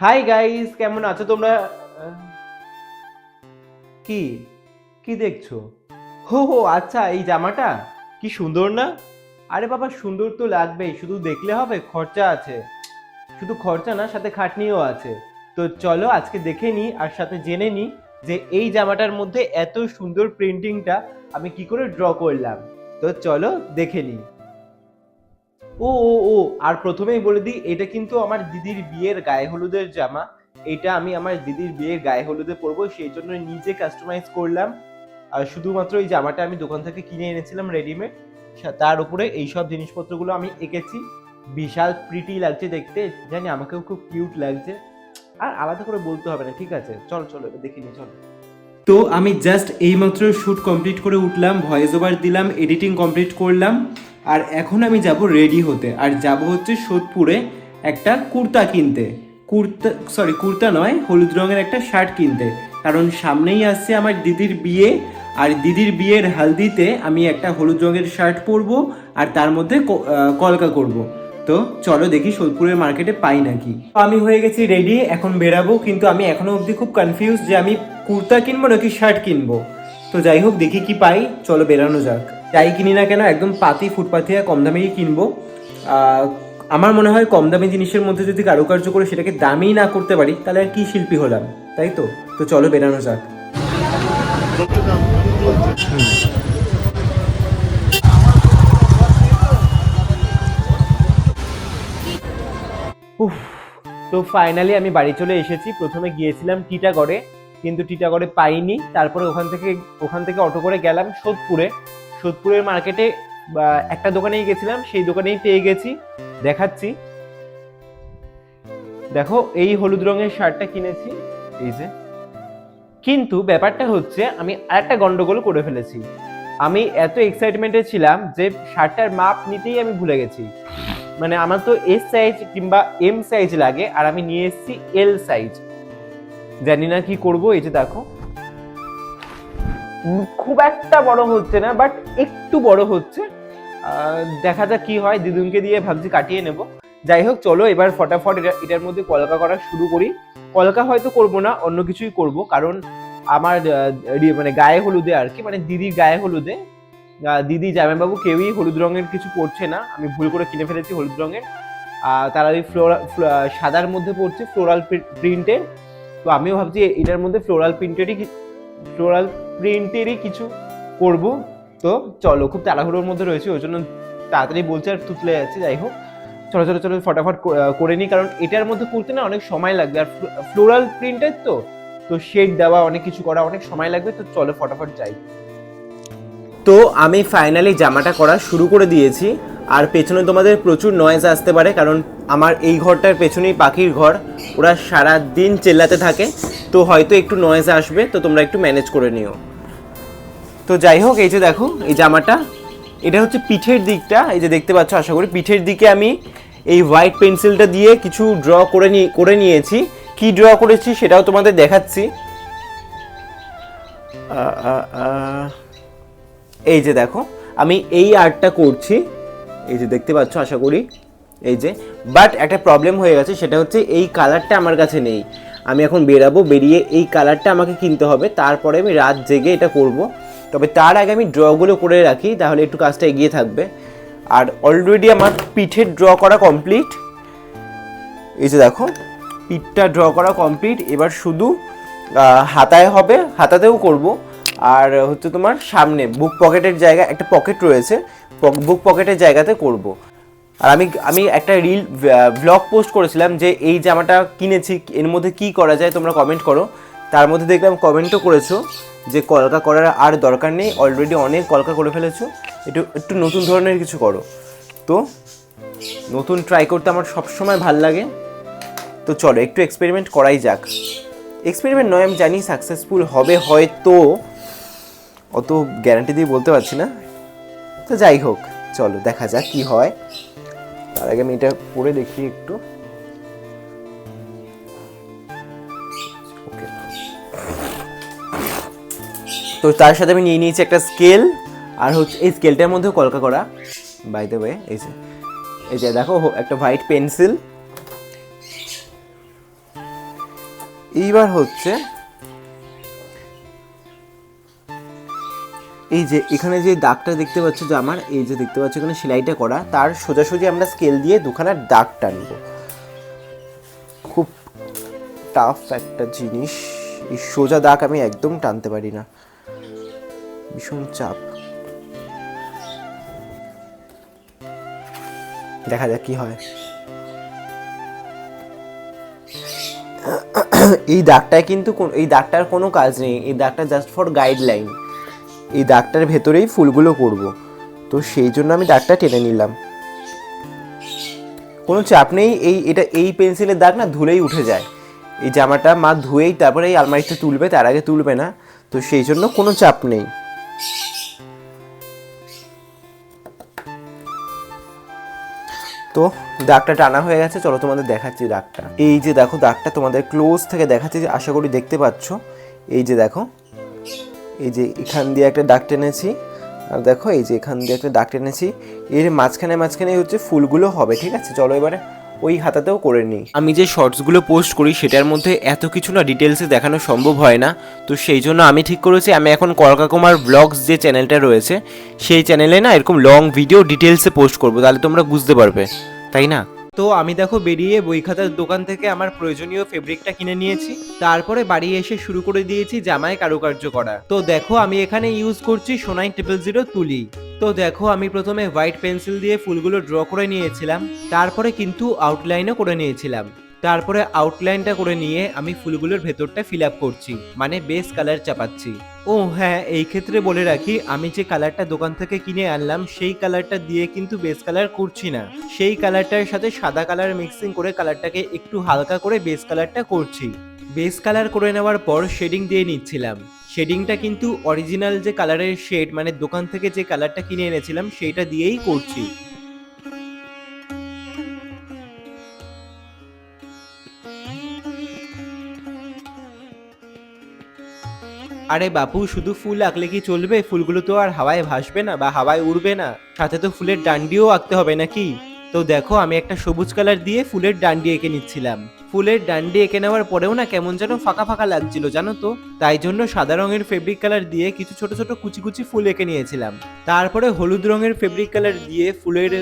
Hi guys কেমন আছো তোমরা? কি? কি দেখছ? হো হো আচ্ছা এই জামাটা? কি সুন্দর না? আরে বাবা, সুন্দর তো লাগবেই, শুধু দেখলে হবে, খরচা আছে। শুধু খরচা না, সাথে খাটনিও আছে। তো চলো, আজকে দেখে নিই আর সাথে জেনে নিই যে এই জামাটার মধ্যে এত সুন্দর প্রিন্টিংটা আমি কি করে ড্র করলাম। তো চলো, দেখে নিই ও ও ও, আর প্রথমেই বলে দিই, এটা কিন্তু আমার দিদির বিয়ের গায়ে হলুদের জামা। এটা আমি আমার দিদির বিয়ের গায়ে হলুদে পরবো, সেই জন্য নিজে কাস্টমাইজ করলাম। আর শুধুমাত্র এই জামাটা আমি দোকান থেকে কিনে এনেছিলাম রেডিমেড তার উপরে এইসব জিনিসপত্রগুলো আমি এঁকেছি। বিশাল প্রিটি লাগছে দেখতে, জানি আমাকেও খুব কিউট লাগছে। আর আলাদা করে বলতে হবে না, ঠিক আছে? চল, চলো দেখে নি চল। তো আমি জাস্ট এইমাত্র শ্যুট কমপ্লিট করে উঠলাম ভয়েস ওভার দিলাম এডিটিং কমপ্লিট করলাম। আর এখন আমি যাব রেডি হতে। আর যাব হচ্ছে সোদপুরে একটা কুর্তা কিনতে। কুর্তা সরি কুর্তা নয়, হলুদ রঙের একটা শার্ট কিনতে। কারণ সামনেই আসছে আমার দিদির বিয়ে, আর দিদির বিয়ের হালদিতে আমি একটা হলুদ রঙের শার্ট পরবো, আর তার মধ্যে কলকা করব। তো চলো দেখি সোদপুরের মার্কেটে পাই নাকি। আমি হয়ে গেছি রেডি এখন বেরাবো, কিন্তু আমি এখনও অবধি খুব কনফিউজ যে আমি কুর্তা কিনবো নাকি শার্ট কিনবো। তো যাই হোক, দেখি কি পাই, চলো বেরানো যাক। যাই কিনি না কেন, একদম পাতি ফুটপাথিয়া কম দামেই কিনবো। আমার মনে হয় কম দামি জিনিসের মধ্যে যদি কারুকার্য করে সেটাকে দামি না করতে পারি, তাহলে আর কি শিল্পী হলাম, তাই তো? তো চলো বেরানো যাক। উফ, তো ফাইনালি আমি বাড়ি চলে এসেছি। প্রথমে গিয়েছিলাম টিটাগড়ে, কিন্তু টিটাগড়ে পাইনি। তারপরে ওখান থেকে ওখান থেকে অটো করে গেলাম সোদপুরে। সোদপুরের মার্কেটে একটা দোকানেই গেছিলাম, সেই দোকানেই পেয়ে গেছি, দেখাচ্ছি। দেখো, এই হলুদ রঙের শার্টটা কিনেছি, এই যে। কিন্তু ব্যাপারটা হচ্ছে, আমি আরেকটা গন্ডগোল করে ফেলেছি। আমি এত এক্সাইটমেন্টে ছিলাম যে শার্টটার মাপ নিতেই আমি ভুলে গেছি। মানে আমার তো এস সাইজ কিংবা এম সাইজ লাগে, আর আমি নিয়ে এসেছি এল সাইজ জানি না কি করব, এই যে দেখো। খুব একটা বড় হচ্ছে না বাট একটু বড় হচ্ছে। দেখা যাক কি হয়, দিদুনকে দিয়ে ভাবছি কাটিয়ে নেব। যাই হোক, চলো এবার ফটাফট এটা, এটার মধ্যে কলকা করা শুরু করি। কলকা হয়তো করব না, অন্য কিছুই করব, কারণ আমার মানে গায়ে হলুদে আর কি মানে দিদির গায়ে হলুদে। দিদি জামাইবাবু কেউই হলুদ রঙের কিছু পরছে না, আমি ভুল করে কিনে ফেলেছি হলুদ রঙের। তারা ওই ফ্লোরা সাদার মধ্যে পড়ছে ফ্লোরাল প্রিন্টের। তো আমিও ভাবছি এটার মধ্যে ফ্লোরাল প্রিন্টেরই ফ্লোরাল প্রিন্টেরই কিছু করব। তো চলো, খুব তাড়াহুড়োর মধ্যে রয়েছে, ওই জন্য তাড়াতাড়ি বলছে আর তুতলে যাচ্ছে, যাই হোক। চলো চলো চলো, ফটাফট করে নিই, কারণ এটার মধ্যে করতে না অনেক সময় লাগবে। আর ফ্লোরাল প্রিন্টের তো তো শেড দেওয়া, অনেক কিছু করা অনেক সময় লাগবে, তো চলো, ফটাফট যাই। তো আমি ফাইনালি জামাটা করা শুরু করে দিয়েছি, আর পেছনে তোমাদের প্রচুর নয়েজ আসতে পারে, কারণ আমার এই ঘরটার পেছনেই পাখির ঘর। ওরা সারা দিন চেল্লাতে থাকে, তো হয়তো একটু নয়েজ আসবে, তো তোমরা একটু ম্যানেজ করে নিও। তো যাই হোক, এই যে দেখো এই জামাটা এটা হচ্ছে পিঠের দিকটা, এই যে দেখতে পাচ্ছ, আশা করি পিঠের দিকে আমি এই হোয়াইট পেন্সিলটা দিয়ে কিছু ড্র করে নি, করে নিয়েছি। কি ড্র করেছি সেটাও তোমাদের দেখাচ্ছি। এই যে দেখো, আমি এই আর্টটা করছি। এই যে দেখতে পাচ্ছ, আশা করি, এই যে বাট একটা প্রবলেম হয়ে গেছে, সেটা হচ্ছে এই কালারটা আমার কাছে নেই। আমি এখন বেরাবো, বেরিয়ে এই কালারটা আমাকে কিনতে হবে, তারপরে আমি রাত জেগে এটা করব। তবে তার আগে আমি ড্রগুলো করে রাখি, তাহলে একটু কাজটা এগিয়ে থাকবে। আর অলরেডি আমার পিঠের ড্র করা কমপ্লিট এই যে দেখো, পিঠটা ড্র করা কমপ্লিট এবার শুধু হাতায় হবে, হাতাতেও করব। আর হচ্ছে তোমার সামনে বুক পকেটের জায়গা, একটা পকেট রয়েছে বুক পকেটের জায়গাতে করব। আর আমি আমি একটা রিল ব্লগ পোস্ট করেছিলাম যে এই জামাটা কিনেছি, এর মধ্যে কি করা যায় তোমরা কমেন্ট করো। তার মধ্যে দেখলাম কমেন্টও করেছ যে কলকা করার আর দরকার নেই অলরেডি অনেক কলকা করে ফেলেছো। একটু একটু নতুন ধরনের কিছু করো। তো নতুন ট্রাই করতে আমার সবসময় ভালো লাগে। তো চলো, একটু এক্সপেরিমেন্ট করাই যাক। এক্সপেরিমেন্ট নয়, আমি জানি সাকসেসফুল হবে হয়তো। অত গ্যারান্টি দিয়ে বলতে পারছি না। তো যাই হোক, চলো দেখা যাক কি হয়। তার আগে আমি এটা পরে দেখি একটু। তো তার সাথে আমি নিয়ে নিয়েছি একটা স্কেল আর হচ্ছে এই স্কেলটার মধ্যেও কলকা করা। বাই দ্য ওয়ে এই যে এই যে দেখো একটা হোয়াইট পেন্সিল এইবার হচ্ছে, এই যে এখানে যে দাগটা দেখতে পাচ্ছ যে আমার, এই যে দেখতে পাচ্ছ এখানে সেলাইটা করা, তার সোজাসুজি আমরা স্কেল দিয়ে দুখানা দাগ টানবো। খুব টাফ একটা জিনিস। এই সোজা দাগ আমি একদম টানতে পারি না। ভীষণ চাপ। দেখা যাক কি হয়। এই দাগটায় কিন্তু কোন- এই দাগটার কোনো কাজ নেই। এই দাগটা জাস্ট ফর গাইডলাইন এই দাগটার ভেতরেই ফুলগুলো করব। তো সেই জন্য আমি দাগটা টেনে নিলাম। কোনো চাপ নেই। এই এটা এই পেন্সিলের দাগ না ধুলেই উঠে যায়। এই জামাটা মা ধুয়েই তারপরে এই আলমারিতে তুলবে, তার আগে তুলবে না। তো সেই জন্য কোনো চাপ নেই। তো দাগটা টানা হয়ে গেছে, চলো তোমাদের দেখাচ্ছি দাগটা। এই যে দেখো দাগটা তোমাদের ক্লোজ থেকে দেখাচ্ছি, যে আশা করি দেখতে পাচ্ছ। এই যে দেখো, এই যে এখান দিয়ে একটা দাগ টেনেছি, আর দেখো এই যে এখান দিয়ে একটা দাগ টেনেছি। এর মাঝখানে মাঝখানে হচ্ছে ফুলগুলো হবে, ঠিক আছে? চলো এবারে ওই হাতাতেও করে নিই। আমি যে শর্টসগুলো পোস্ট করি সেটার মধ্যে এত কিছু না ডিটেলসে দেখানো সম্ভব হয় না। তো সেই জন্য আমি ঠিক করেছি, আমি এখন কলকা কুমার ব্লগস যে চ্যানেলটা রয়েছে, সেই চ্যানেলে না এরকম লং ভিডিও ডিটেলসে পোস্ট করব, তাহলে তোমরা বুঝতে পারবে, তাই না? তো আমি দেখো বেরিয়ে বই খাতার দোকান থেকে আমার প্রয়োজনীয় ফেব্রিকটা কিনে নিয়েছি, তারপরে বাড়ি এসে শুরু করে দিয়েছি জামায় কারুকার্য করা। তো দেখো আমি এখানে ইউজ করছি সোনাই ট্রিপল জিরো তুলি। তো দেখো, আমি প্রথমে হোয়াইট পেন্সিল দিয়ে ফুলগুলো ড্র করে নিয়েছিলাম, তারপরে কিন্তু আউটলাইনও করে নিয়েছিলাম। তারপরে আউটলাইনটা করে নিয়ে আমি ফুলগুলোর ভেতরটা ফিল আপ করছি মানে বেস কালার চাপাচ্ছি। ও হ্যাঁ এই ক্ষেত্রে বলে রাখি, আমি যে কালারটা দোকান থেকে কিনে আনলাম, সেই কালারটা দিয়ে কিন্তু বেস কালার করছি না। সেই কালারটার সাথে সাদা কালার মিক্সিং করে কালারটাকে একটু হালকা করে বেস কালারটা করছি। বেস কালার করে নেওয়ার পর শেডিং দিয়ে নিচ্ছিলাম। শেডিংটা কিন্তু অরিজিনাল যে কালারের শেড মানে দোকান থেকে যে কালারটা কিনে এনেছিলাম, সেইটা দিয়েই করছি। আরে বাপু, শুধু ফুল আঁকলে কি চলবে? ফুলগুলো তো আর হাওয়ায় ভাসবে না বা হাওয়ায় উড়বে না। সাথে তো ফুলের ডান্ডিও আঁকতে হবে নাকি? তো দেখো, আমি একটা সবুজ কালার দিয়ে ফুলের ডান্ডি এঁকে নিচ্ছিলাম। ফুলের ডান্ডি এঁকে নেওয়ার পরেও না কেমন যেন ফাঁকা ফাঁকা লাগছিল, জানো তো? তাই জন্য সাদা রঙের ফেব্রিক কালার দিয়ে কিছু ছোট ছোট কুচি কুচি ফুল এঁকে নিয়েছিলাম। তারপরে হলুদ রঙের ফেব্রিক কালার দিয়ে ফুলের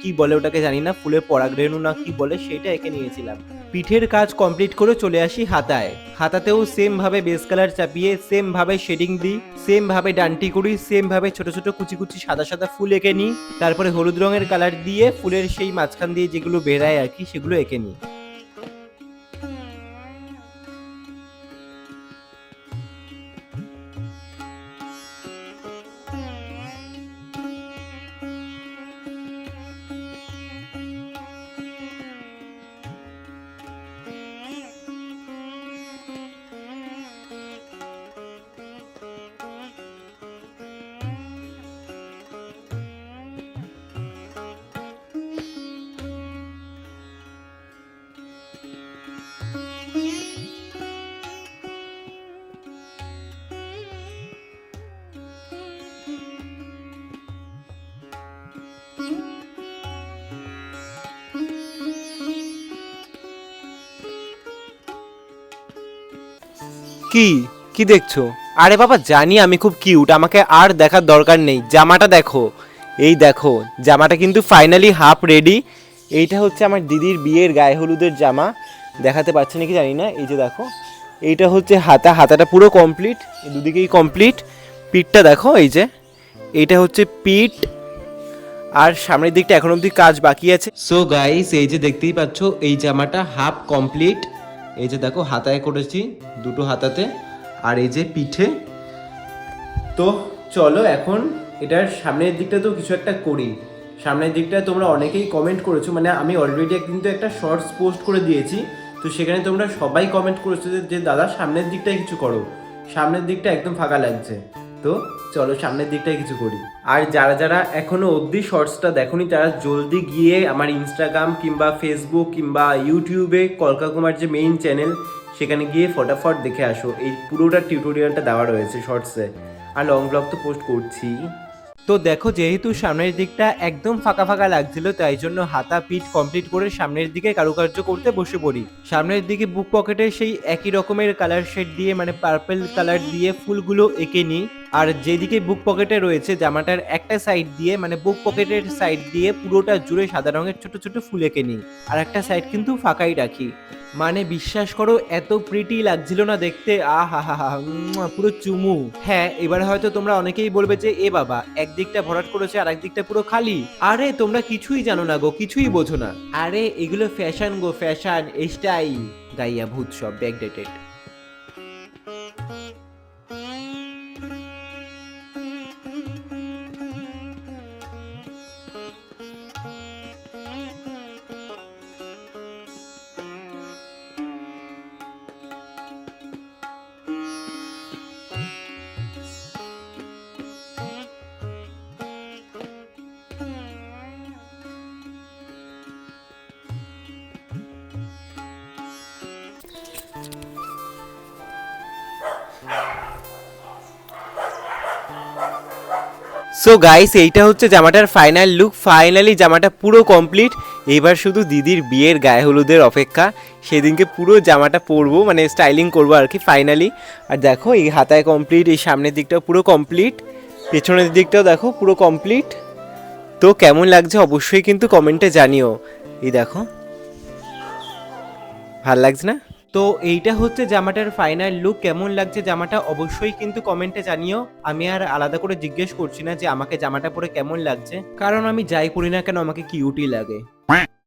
কি বলে ওটাকে জানি না, ফুলের পরাগরেণু না কি বলে সেটা এঁকে নিয়েছিলাম। পিঠের কাজ কমপ্লিট করে চলে আসি হাতায়। হাতাতেও সেম ভাবে বেস কালার চাপিয়ে সেম ভাবে শেডিং দিই সেম ভাবে ডান্টি করি সেম ভাবে ছোট ছোট কুচি কুচি সাদা সাদা ফুল এঁকে নিই। তারপরে হলুদ রঙের কালার দিয়ে ফুলের সেই মাঝখান দিয়ে যেগুলো বেরায় আর কি, সেগুলো এঁকে নিই। কি? কি দেখছ? আরে বাবা, জানি আমি খুব কিউট আমাকে আর দেখার দরকার নেই, জামাটা দেখো। এই দেখো, জামাটা কিন্তু ফাইনালি হাফ রেডি এইটা হচ্ছে আমার দিদির বিয়ের গায়ে হলুদের জামা। দেখাতে পারছি নাকি জানি না, এই যে দেখো। এইটা হচ্ছে হাতা, হাতাটা পুরো কমপ্লিট দুদিকেই কমপ্লিট পিঠটা দেখো, এই যে। এইটা হচ্ছে পিঠ। আর সামনের দিকটা এখন অবধি কাজ বাকি আছে। সো গাইস এই যে দেখতেই পাচ্ছ, এই জামাটা হাফ কমপ্লিট এই যে দেখো, হাতায় করেছি দুটো হাতাতে। আর এই যে পিঠে। তো চলো এখন এটার সামনের দিকটা তো কিছু একটা করি। সামনের দিকটা তোমরা অনেকেই কমেন্ট করেছ মানে আমি অলরেডি কিন্তু একটা শর্টস পোস্ট করে দিয়েছি। তো সেখানে তোমরা সবাই কমেন্ট করেছ যে- যে দাদা, সামনের দিকটাই কিছু করো। সামনের দিকটা একদম ফাঁকা লাগছে। তো চলো সামনের দিকটাই কিছু করি। আর যারা যারা এখনও অবধি শর্টসটা দেখোনি, তারা জলদি গিয়ে আমার ইনস্টাগ্রাম কিংবা ফেসবুক কিংবা ইউটিউবে কলকা কুমার যে মেইন চ্যানেল সেখানে গিয়ে ফটাফট দেখে আসো। এই পুরোটা টিউটোরিয়ালটা দেওয়া রয়েছে শর্টসে। আর লং ব্লগ তো পোস্ট করছি। তো দেখো, যেহেতু সামনের দিকটা একদম ফাঁকা ফাঁকা লাগছিল, তাই জন্য হাতা পিঠ কমপ্লিট করে সামনের দিকে কারুকার্য করতে বসে পড়ি। সামনের দিকে বুক পকেটে সেই একই রকমের কালার শেড দিয়ে মানে পার্পল কালার দিয়ে ফুলগুলো এঁকে নিই। আর যেদিকে বুক পকেটে রয়েছে জামাটার একটা সাইড দিয়ে মানে বুক পকেটের সাইড দিয়ে পুরোটা জুড়ে সাদা রঙের ছোট ছোট ফুল এঁকে নিই। আর একটা সাইড কিন্তু ফাঁকাই রাখি। মানে বিশ্বাস করো, এত প্রিটি লাগছিল না দেখতে। আ হা হা হা পুরো চুমু। হ্যাঁ এবার হয়তো তোমরা অনেকেই বলবে যে, এ বাবা, একদিকটা ভরাট করেছে আর একদিকটা পুরো খালি। আরে, তোমরা কিছুই জানো না গো, কিছুই বোঝো না। আরে, এগুলো ফ্যাশন গো ফ্যাশন স্টাইল গাইয়া ভূত সব ব্যাকডেটেড সো গাইস এইটা হচ্ছে জামাটার ফাইনাল লুক ফাইনালি জামাটা পুরো কমপ্লিট এবার শুধু দিদির বিয়ের গায়ে হলুদের অপেক্ষা। সেদিনকে পুরো জামাটা পরবো মানে স্টাইলিং করব আর কি ফাইনালি আর দেখো, এই হাতায় কমপ্লিট এই সামনের দিকটাও পুরো কমপ্লিট পেছনের দিকটাও দেখো, পুরো কমপ্লিট তো কেমন লাগছে অবশ্যই কিন্তু কমেন্টে জানিও। এই দেখো। ভালো লাগছে না? তো এইটা হচ্ছে জামাটার ফাইনাল লুক কেমন লাগছে জামাটা অবশ্যই কিন্তু কমেন্টে জানিও। আমি আর আলাদা করে জিজ্ঞেস করছি না যে আমাকে জামাটা পরে কেমন লাগছে। কারণ আমি যাই করি না কেন, আমাকে কিউটি লাগে।